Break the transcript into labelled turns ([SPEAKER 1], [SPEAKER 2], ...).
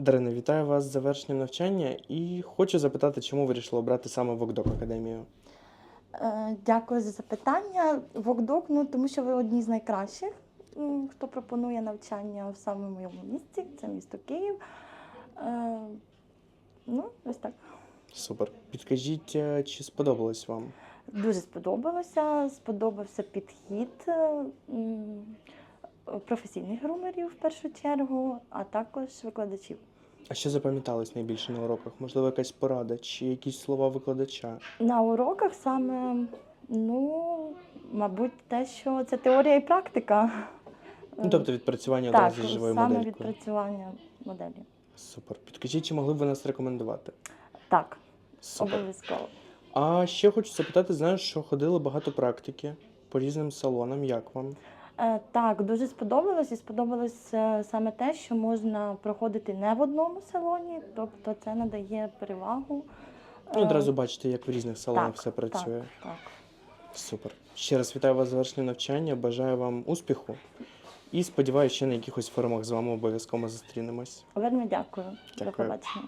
[SPEAKER 1] Дарина, вітаю вас з завершенням навчання і хочу запитати, чому вирішили обрати саме Вокдок Академію?
[SPEAKER 2] Е, Дякую за запитання. Вокдок, ну тому що ви одні з найкращих, хто пропонує навчання в саме моєму місті, це місто Київ. Е, Ну, ось так.
[SPEAKER 1] Супер. Підкажіть, е, чи сподобалось вам?
[SPEAKER 2] Дуже сподобалося. Сподобався підхід професійних грумерів в першу чергу, а також викладачів.
[SPEAKER 1] А що запам'яталось найбільше на уроках? Можливо, якась порада чи якісь слова викладача?
[SPEAKER 2] На уроках саме, ну, мабуть, те, що це теорія і практика.
[SPEAKER 1] Ну, тобто відпрацювання
[SPEAKER 2] так,
[SPEAKER 1] одразу з живою
[SPEAKER 2] саме
[SPEAKER 1] моделькою.
[SPEAKER 2] відпрацювання моделі.
[SPEAKER 1] Супер. Підкажіть, чи могли б ви нас рекомендувати?
[SPEAKER 2] Так,
[SPEAKER 1] Супер.
[SPEAKER 2] обов'язково.
[SPEAKER 1] А ще хочу запитати, знаю, що ходили багато практики по різним салонам. Як вам?
[SPEAKER 2] Е, так, дуже сподобалось і сподобалось е, саме те, що можна проходити не в одному салоні, тобто це надає перевагу.
[SPEAKER 1] Ну,
[SPEAKER 2] Е,
[SPEAKER 1] одразу бачите, як в різних салонах
[SPEAKER 2] так,
[SPEAKER 1] все працює.
[SPEAKER 2] Так, так.
[SPEAKER 1] Супер. Ще раз вітаю вас з завершенням навчання. Бажаю вам успіху. І сподіваюся, ще на якихось форумах з вами обов'язково зустрінемось.
[SPEAKER 2] Вельми дякую. До побачення.